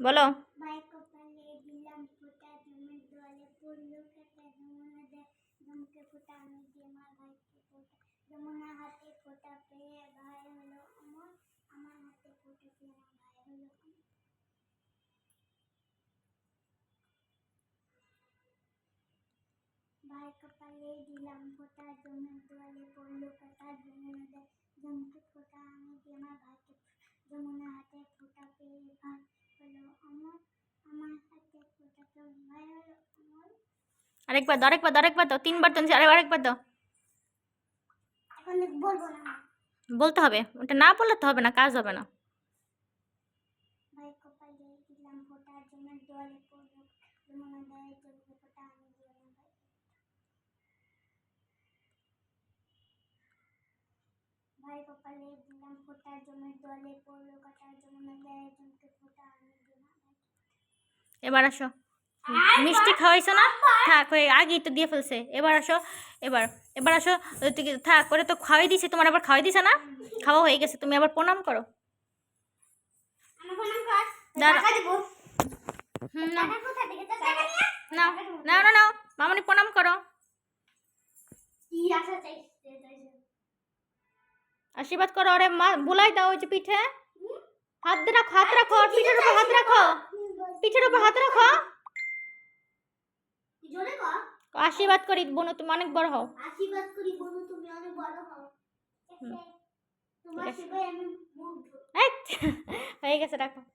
বলো। ভাই কপালে দিলাম ফোঁটা জমের দোয়ালে পড়ল কাটা যমুনা দে জমকে ফোঁটা আমি দিয়ে আমার ভাইকে ফোঁটা যমুনা হাতে ফোঁটা পেয়ে ভাই হলো অমর আমার হাতে ফোঁটা পেয়ে আমার ভাই হলো অমর ভাই কপালে দিলাম ফোঁটা জমের দোয়ালে পড়ল কাটা যমুনা দে জমকে ফোঁটা আমি দিয়ে আমার ভাইকে যমুনা হাতে ফোঁটা পেয়ে ভাই হলো অমর আমার হাতে ফোঁটা পেয়ে ভাই হলো অমর আরেকবার দাও আরেকবার দাও আরেকবার দাও তিনবার তো আরে আরেকবার দাও। বলতে হবে ওটা না বললে তো হবে না কাজ হবে না। ভাই কপালে দিলাম ফোঁটা পড়ল কাটা দেয় জমকে ফোঁটা আমি এবার আসো। মিষ্টি খাওয়াইছো না? থাক হয়ে আগেই তো দিয়ে ফেলছে। এবার আসো এবার এবার আসো থাক করে তো খাওয়াই দিছে তোমার আবার খাওয়াই দিছে না? খাওয়া হয়ে গেছে তুমি আবার প্রণাম করো। না। নাও। নাও না নাও মামনি প্রণাম করো। আশীর্বাদ করো আরে মা বুলাই দাও ওই যে পিঠে। হাত রাখো হাত রাখো পিঠের উপর হাত রাখো। পিঠের উপর হাত রাখো। আশীর্বাদ করি বোন তুমি অনেক বড় হও। আশীর্বাদ করি বোন তুমি অনেক বড় হও। হয়ে গেছে রাখো।